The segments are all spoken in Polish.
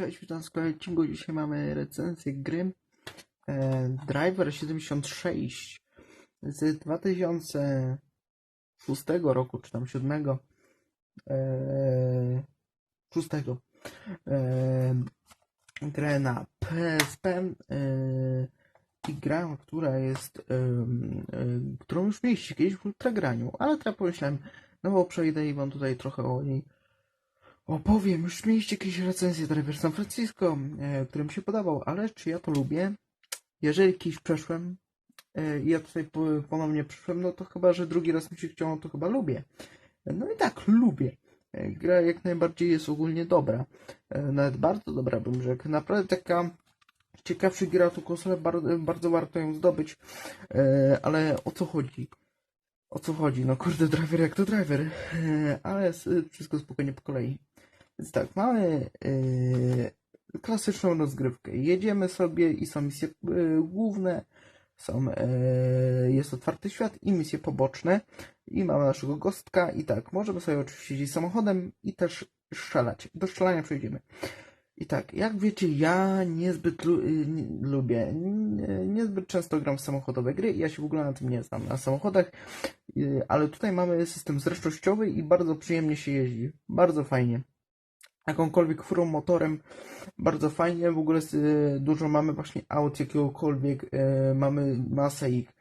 cześć, witam w kolejnym odcinku. Dzisiaj mamy recenzję gry e, Driver 76 z 2006 roku, czy tam 7 e, 6 e, grę na PSP e, i która jest e, e, którą już mieliście kiedyś w ultragraniu, ale teraz pomyślałem, no bo przejdę i wam tutaj trochę o niej opowiem. Już mieliście jakieś recenzje Driver San Francisco, e, który mi się podobał, ale czy ja to lubię? Jeżeli kiedyś przeszłem e, i ja tutaj po- ponownie przyszłem, no to chyba, że drugi raz mi się chciało, to chyba lubię. No i tak, lubię. E, Gra jak najbardziej jest ogólnie dobra. E, Nawet bardzo dobra, bym rzekł. Naprawdę taka ciekawszy gra tu konsolę, bardzo, warto ją zdobyć. E, Ale o co chodzi? O co chodzi? No kurde, driver jak to driver. E, Ale wszystko spokojnie po kolei. Więc tak, mamy yy, klasyczną rozgrywkę. Jedziemy sobie i są misje yy, główne, są, yy, jest otwarty świat i misje poboczne. I mamy naszego gostka i tak, możemy sobie oczywiście jeździć samochodem i też strzelać. Do strzelania przejdziemy. I tak, jak wiecie, ja niezbyt lu- yy, nie- lubię, niezbyt często gram w samochodowe gry. Ja się w ogóle na tym nie znam, na samochodach. Yy, Ale tutaj mamy system zręcznościowy i bardzo przyjemnie się jeździ. Bardzo fajnie jakąkolwiek furą, motorem. Bardzo fajnie, w ogóle y, dużo mamy właśnie aut jakiegokolwiek, y, mamy masę ich.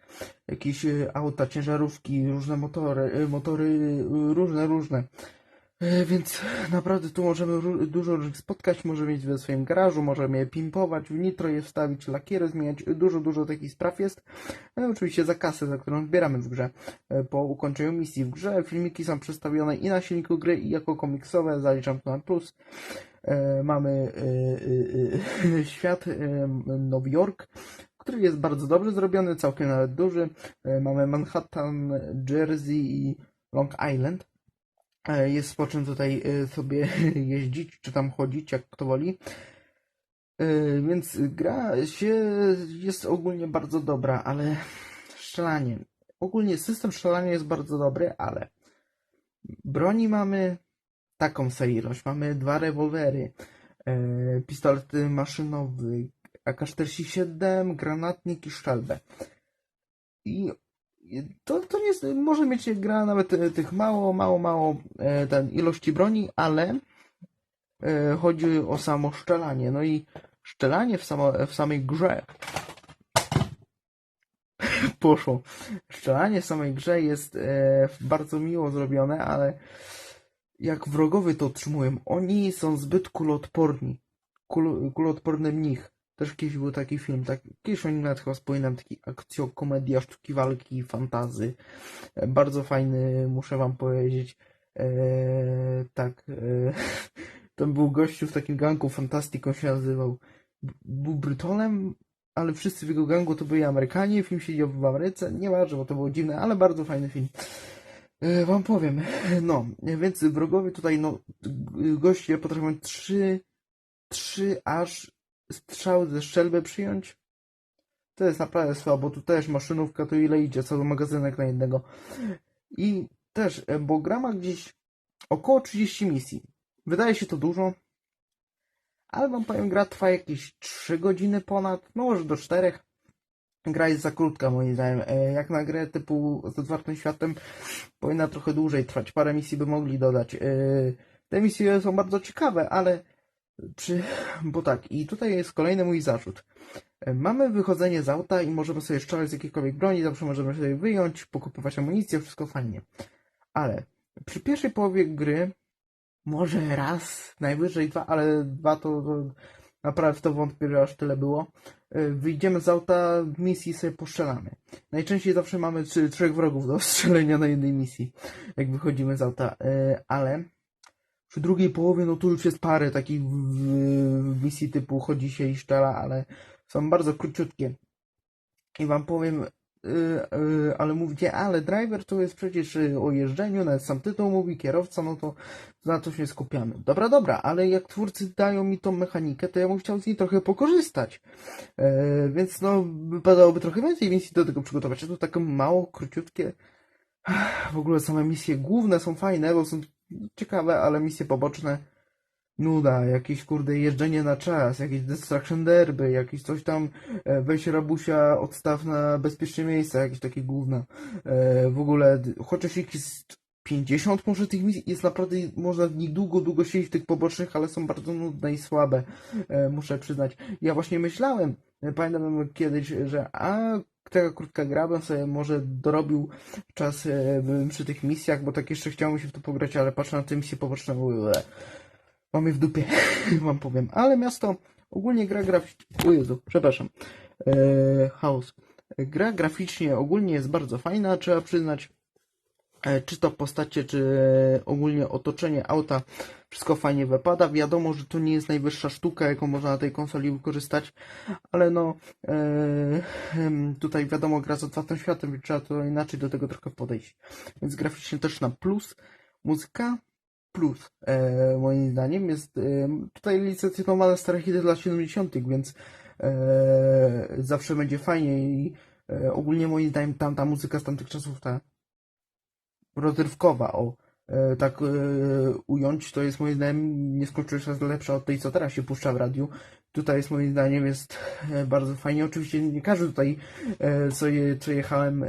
Jakieś y, auta, ciężarówki, różne motory, motory różne, różne. Y, Więc naprawdę tu możemy dużo różnych spotkać, możemy mieć we swoim garażu, możemy je pimpować, w nitro je wstawić, lakiery zmieniać, dużo, dużo takich spraw jest. No oczywiście za kasę, za którą zbieramy w grze y, po ukończeniu misji w grze. Filmiki są przedstawione i na silniku gry, i jako komiksowe, zaliczam to na plus. E, mamy e, e, e, świat e, Nowy Jork, który jest bardzo dobrze zrobiony, całkiem nawet duży. E, mamy Manhattan, Jersey i Long Island. E, Jest po czym tutaj e, sobie jeździć, czy tam chodzić, jak kto woli. E, Więc gra się jest ogólnie bardzo dobra, ale strzelanie. Ogólnie system strzelania jest bardzo dobry, ale broni mamy taką sobie ilość. Mamy dwa rewolwery, pistolet maszynowy, AK-47, granatnik i szczelbę. I to, to nie jest, może mieć gra nawet e, tych mało, mało, mało e, ten ilości broni, ale e, chodzi o samo szczelanie. No i szczelanie w, samo, w samej grze poszło. Szczelanie w samej grze jest bardzo miło zrobione, ale jak wrogowie to otrzymują, oni są zbyt kuloodporni. Kul, kuloodporny mnich. Też kiedyś był taki film, tak, kiedyś o nim nawet chyba wspominam, taki akcjo, komedia, sztuki walki, fantazy. E, Bardzo fajny, muszę wam powiedzieć. E, tak, e, tam był gościu w takim gangu, Fantastiką się nazywał. Był Brytolem, ale wszyscy w jego gangu to byli Amerykanie, film siedział w Ameryce, nieważne, bo to było dziwne, ale bardzo fajny film. E, Wam powiem, no, więc wrogowie tutaj, no, goście potrafią trzy, trzy aż strzały ze strzelby przyjąć. To jest naprawdę słabo, tu też maszynówka to ile idzie, cały magazynek na jednego. I też, e, bo gra ma gdzieś około 30 misji. Wydaje się to dużo, ale wam powiem, gra trwa jakieś 3 godziny ponad, no może do 4. Gra jest za krótka moim zdaniem. E, Jak na grę typu z otwartym światem powinna trochę dłużej trwać. Parę misji by mogli dodać. E, Te misje są bardzo ciekawe, ale przy... bo tak, i tutaj jest kolejny mój zarzut. Mamy wychodzenie z auta i możemy sobie strzelać z jakiejkolwiek broni, zawsze możemy sobie wyjąć, pokupywać amunicję, wszystko fajnie. Ale przy pierwszej połowie gry może raz, najwyżej dwa, ale dwa to, to naprawdę to wątpię, że aż tyle było. Y, Wyjdziemy z auta, misji sobie postrzelamy. Najczęściej zawsze mamy trzy, trzech wrogów do strzelenia na jednej misji, jak wychodzimy z auta, Y, ale przy drugiej połowie, no to już jest parę takich misji typu chodzi się i szczela, ale są bardzo króciutkie. I wam powiem, y, y, ale mówicie, ale driver to jest przecież y, o jeżdżeniu, nawet sam tytuł mówi, kierowca, no to na to się skupiamy. Dobra, dobra, ale jak twórcy dają mi tą mechanikę, to ja bym chciał z niej trochę pokorzystać. E, więc no, wypadałoby trochę więcej misji do tego przygotować. A tu takie mało, króciutkie. W ogóle same misje główne są fajne, bo są ciekawe, ale misje poboczne nuda, jakieś kurde jeżdżenie na czas, jakieś destruction derby, jakieś coś tam, e, weź rabusia, odstaw na bezpieczne miejsca, jakieś takie gówna. E, w ogóle, chociaż jest 50 może tych misji, jest naprawdę, można w nich długo, długo siedzieć w tych pobocznych, ale są bardzo nudne i słabe, e, muszę przyznać. Ja właśnie myślałem, e, pamiętam kiedyś, że a, taka krótka gra, bym sobie może dorobił czas e, przy tych misjach, bo tak jeszcze chciało mi się w to pograć, ale patrzę na te misje poboczne, mam je w dupie, wam powiem. Ale miasto, ogólnie gra graficznie, o przepraszam, e, chaos. Gra graficznie ogólnie jest bardzo fajna, trzeba przyznać, czy to postacie, czy ogólnie otoczenie auta, wszystko fajnie wypada. Wiadomo, że to nie jest najwyższa sztuka, jaką można na tej konsoli wykorzystać, ale no e, tutaj wiadomo, gra z otwartym światem, więc trzeba to inaczej do tego trochę podejść. Więc graficznie też na plus. Muzyka plus, e, moim zdaniem, jest e, tutaj licencjonowane stare hity dla 70., więc e, zawsze będzie fajnie i e, ogólnie moim zdaniem tamta muzyka z tamtych czasów, ta rozrywkowa, o e, tak e, ująć, to jest moim zdaniem nieskończenie lepsza od tej, co teraz się puszcza w radiu. Tutaj jest moim zdaniem jest e, bardzo fajnie. Oczywiście nie każdy tutaj, co, je, co jechałem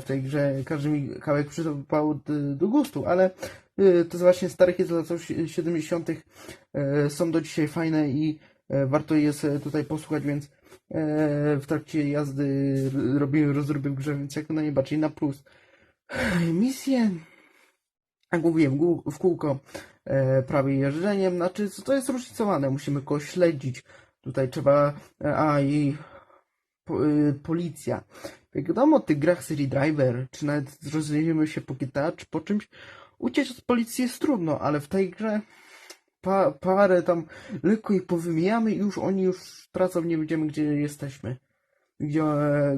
w tej grze, każdy mi kawałek przypał do, gustu, ale to właśnie starych jest lat 70. e, są do dzisiaj fajne i warto jest e, tutaj posłuchać, więc w trakcie jazdy r- robiłem rozróby w grze, więc jak najbardziej na plus. Misje, gó- w kółko e, prawie jeżdżeniem, znaczy to jest różnicowane, musimy kogoś śledzić, tutaj trzeba, e, a i y, policja. Jak wiadomo, w tych grach serii Driver, czy nawet rozejrzymy się po GTA, czy po czymś, uciec od policji jest trudno, ale w tej grze pa, parę tam lekko ich powymijamy i już oni już tracą, nie wiemy gdzie jesteśmy. Gdzie,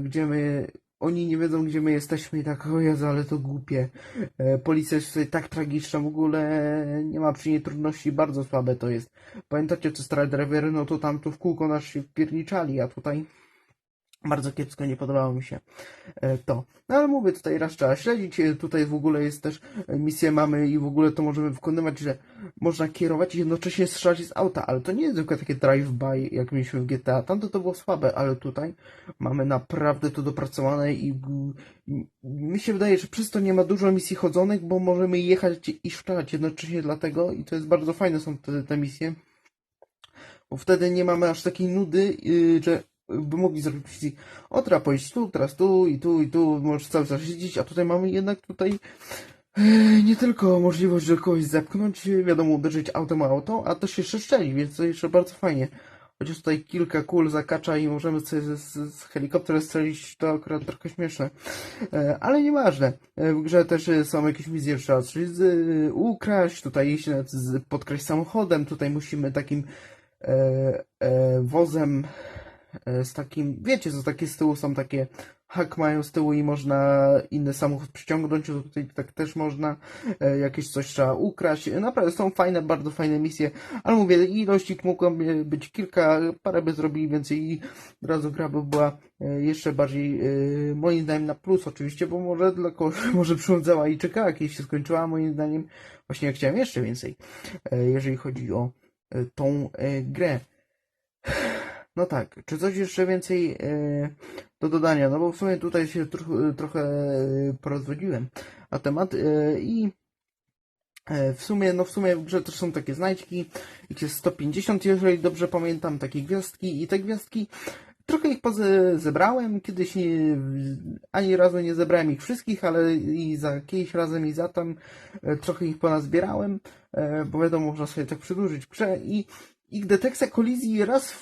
gdzie my, oni nie wiedzą gdzie my jesteśmy i tak, o Jezu, ale to głupie. E, Policja jest tutaj tak tragiczna, w ogóle nie ma przy niej trudności, bardzo słabe to jest. Pamiętacie, co Star Driver, no to tam tu w kółko nas się wpierniczali, a tutaj bardzo kiepsko, nie podobało mi się e, to. No ale mówię, tutaj raz trzeba śledzić, e, tutaj w ogóle jest też e, misję mamy i w ogóle to możemy wykonywać, że można kierować i jednocześnie strzelać z auta, ale to nie jest tylko takie drive-by, jak mieliśmy w GTA. Tamto to było słabe, ale tutaj mamy naprawdę to dopracowane i mm, mi się wydaje, że przez to nie ma dużo misji chodzonych, bo możemy jechać i strzelać jednocześnie dlatego i to jest bardzo fajne są te, te misje. Bo wtedy nie mamy aż takiej nudy, yy, że by mogli zrobić misję. O, teraz pójść tu, teraz tu i tu i tu, możesz cały czas siedzieć, a tutaj mamy jednak tutaj yy, nie tylko możliwość, że kogoś zepchnąć, wiadomo, uderzyć autem o auto, a też jeszcze strzelić, więc to jeszcze bardzo fajnie. Chociaż tutaj kilka kul zakacza i możemy sobie z, z, z helikoptera strzelić, to akurat trochę śmieszne. E, Ale nieważne. E, W grze też e, są jakieś misje, trzeba coś z, e, ukraść, tutaj nawet z, podkraść samochodem, tutaj musimy takim e, e, wozem e, z takim, wiecie, co takie z tyłu są takie hak mają z tyłu i można inny samochód przyciągnąć, tutaj tak też można, e, jakieś coś trzeba ukraść. E, Naprawdę są fajne, bardzo fajne misje, ale mówię, ilość ich mogła być kilka, parę by zrobili więcej i od razu gra by była e, jeszcze bardziej, e, moim zdaniem na plus oczywiście, bo może dla kogoś może przychodzała i czekała, kiedyś się skończyła, moim zdaniem właśnie ja chciałem jeszcze więcej, e, jeżeli chodzi o e, tą e, grę. No tak, czy coś jeszcze więcej e, do dodania? No bo w sumie tutaj się troch, trochę porozwodziłem na temat e, i e, w sumie, no w sumie w grze też są takie znajdźki, ich jest 150, jeżeli dobrze pamiętam, takie gwiazdki i te gwiazdki trochę ich zebrałem, kiedyś nie, ani razu nie zebrałem ich wszystkich, ale i za jakieś razem i za tam trochę ich ponazbierałem, bo wiadomo, można sobie tak przedłużyć grze i ich detekcja kolizji raz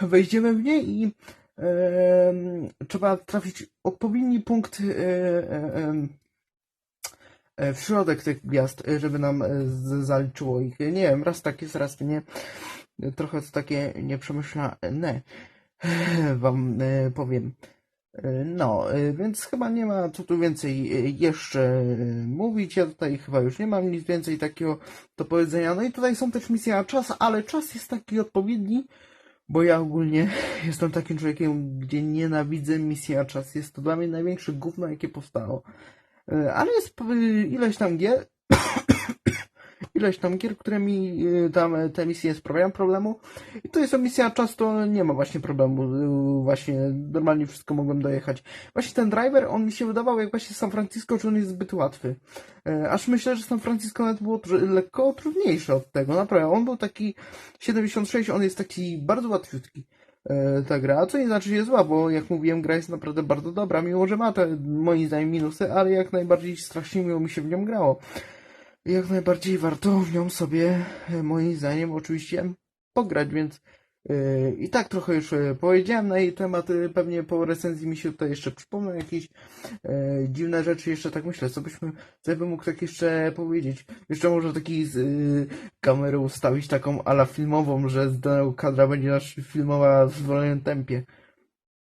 wejdziemy w nie i em, trzeba trafić odpowiedni punkt e, e, e, w środek tych gwiazd, e, żeby nam e, z- zaliczyło ich. Nie wiem, raz tak jest, raz nie. Trochę to takie nieprzemyślane. Wam e, powiem. E, No, e, więc chyba nie ma co tu więcej e, jeszcze mówić. Ja tutaj chyba już nie mam nic więcej takiego do powiedzenia. No i tutaj są też misje na czas, ale czas jest taki odpowiedni, bo ja ogólnie jestem takim człowiekiem, gdzie nienawidzę misji na czas. Jest to dla mnie największe gówno, jakie powstało. Ale jest ileś tam gier ileś tam gier, które mi y, tam e, te misje sprawiają problemu. I to jest misja, często nie ma właśnie problemu. y, Właśnie normalnie wszystko mogłem dojechać. Właśnie ten driver, on mi się wydawał jak właśnie San Francisco, że on jest zbyt łatwy. E, Aż myślę, że San Francisco nawet było lekko trudniejsze od tego. Naprawdę, on był taki 76, on jest taki bardzo łatwiutki. e, Ta gra, co nie znaczy, że jest zła, bo jak mówiłem, gra jest naprawdę bardzo dobra, mimo że ma te moim zdaniem minusy, ale jak najbardziej strasznie miło mi się w nią grało. Jak najbardziej warto w nią sobie, e, moim zdaniem, oczywiście pograć, więc yy, i tak trochę już e, powiedziałem na jej temat, e, pewnie po recenzji mi się tutaj jeszcze przypomną jakieś e, dziwne rzeczy, jeszcze tak myślę, co byśmy, co bym mógł tak jeszcze powiedzieć. Jeszcze może taki z ustawić taką ala filmową, że z danego kadra będzie nas filmowała w zwolnionym tempie.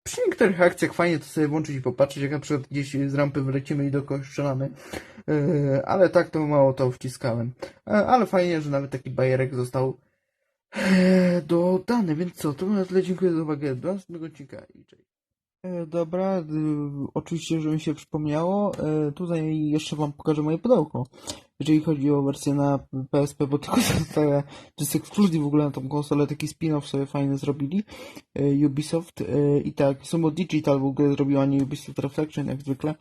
Przy niektórych akcjach fajnie to sobie włączyć i popatrzeć, jak na przykład gdzieś z rampy wylecimy i do kogoś strzelamy. Yy, ale tak to mało to wciskałem. E, Ale fajnie, że nawet taki bajerek został e, dodany, więc co, to na tyle dziękuję za uwagę. Do następnego odcinka i cześć. E, Dobra, oczywiście, że mi się przypomniało, e, tutaj jeszcze Wam pokażę moje pudełko. Jeżeli chodzi o wersję na PSP, bo tylko zostaje, to jest ekskluzji w ogóle na tą konsolę, taki spin-off sobie fajny zrobili, e, Ubisoft e, i tak, Sumo Digital w ogóle zrobił, a nie Ubisoft Reflection jak zwykle.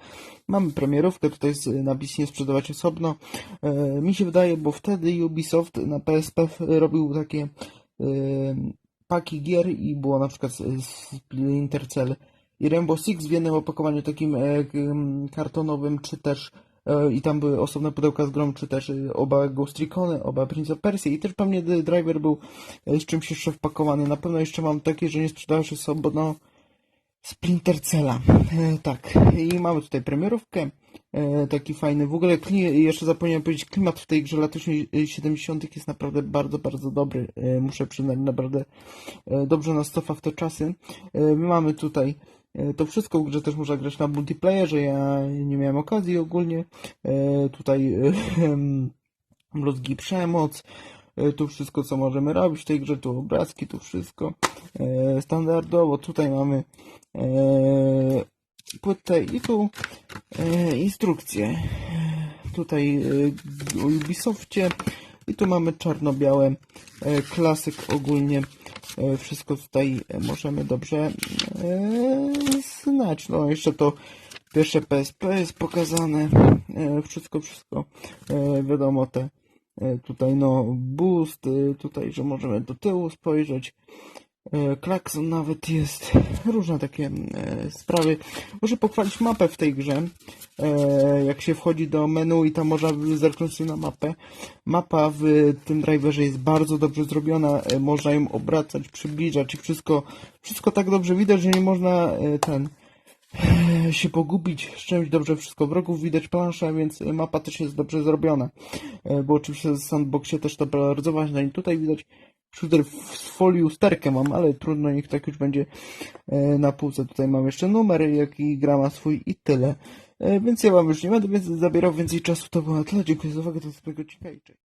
Mamy premierówkę, tutaj z napis nie sprzedawać osobno. E, Mi się wydaje, bo wtedy Ubisoft na PSP robił takie paki gier i było na przykład Splinter Cell i Rainbow Six w jednym opakowaniu takim kartonowym, czy też i tam były osobne pudełka z grom, czy też e, oba Ghost Recony, oba Prince of Persia i też pewnie The Driver był e, z czymś jeszcze wpakowany. Na pewno jeszcze mam takie, że nie sprzedałem się sobie, no Splinter Cella. E, tak, i mamy tutaj premierówkę. E, taki fajny. W ogóle jeszcze zapomniałem powiedzieć, klimat w tej grze lat 70. jest naprawdę bardzo, bardzo dobry. E, muszę przyznać, naprawdę e, dobrze nas cofa w te czasy. E, my mamy tutaj e, to wszystko, w grze też można grać na multiplayerze. Ja nie miałem okazji ogólnie. E, tutaj e, bluzgi przemoc. E, Tu wszystko, co możemy robić w tej grze, tu obrazki, tu wszystko. E, Standardowo tutaj mamy e, płytę i tu e, instrukcje. Tutaj e, o Ubisoftie i tu mamy czarno-białe e, klasyk ogólnie. E, wszystko tutaj e, możemy dobrze e, znać. No jeszcze to pierwsze PSP jest pokazane. E, wszystko, wszystko e, wiadomo te e, tutaj no boost, e, tutaj, że możemy do tyłu spojrzeć. E, Klakson nawet jest, różne takie e, sprawy. Muszę pochwalić mapę w tej grze. E, jak się wchodzi do menu i tam można zerknąć sobie na mapę. Mapa w tym driverze jest bardzo dobrze zrobiona. Można ją obracać, przybliżać i wszystko, wszystko tak dobrze widać, że nie można ten się pogubić z czymś dobrze wszystko wrogów widać planszę, więc mapa też jest dobrze zrobiona. Bo oczywiście w sandboxie też to bardzo ważne i tutaj widać shooter w folii usterkę mam, ale trudno, niech tak już będzie e, na półce. Tutaj mam jeszcze numer, jaki gra ma swój i tyle. E, Więc ja wam już nie będę zabierał więcej czasu, to było na tyle. Dziękuję za uwagę, do następnego odcinka i cześć.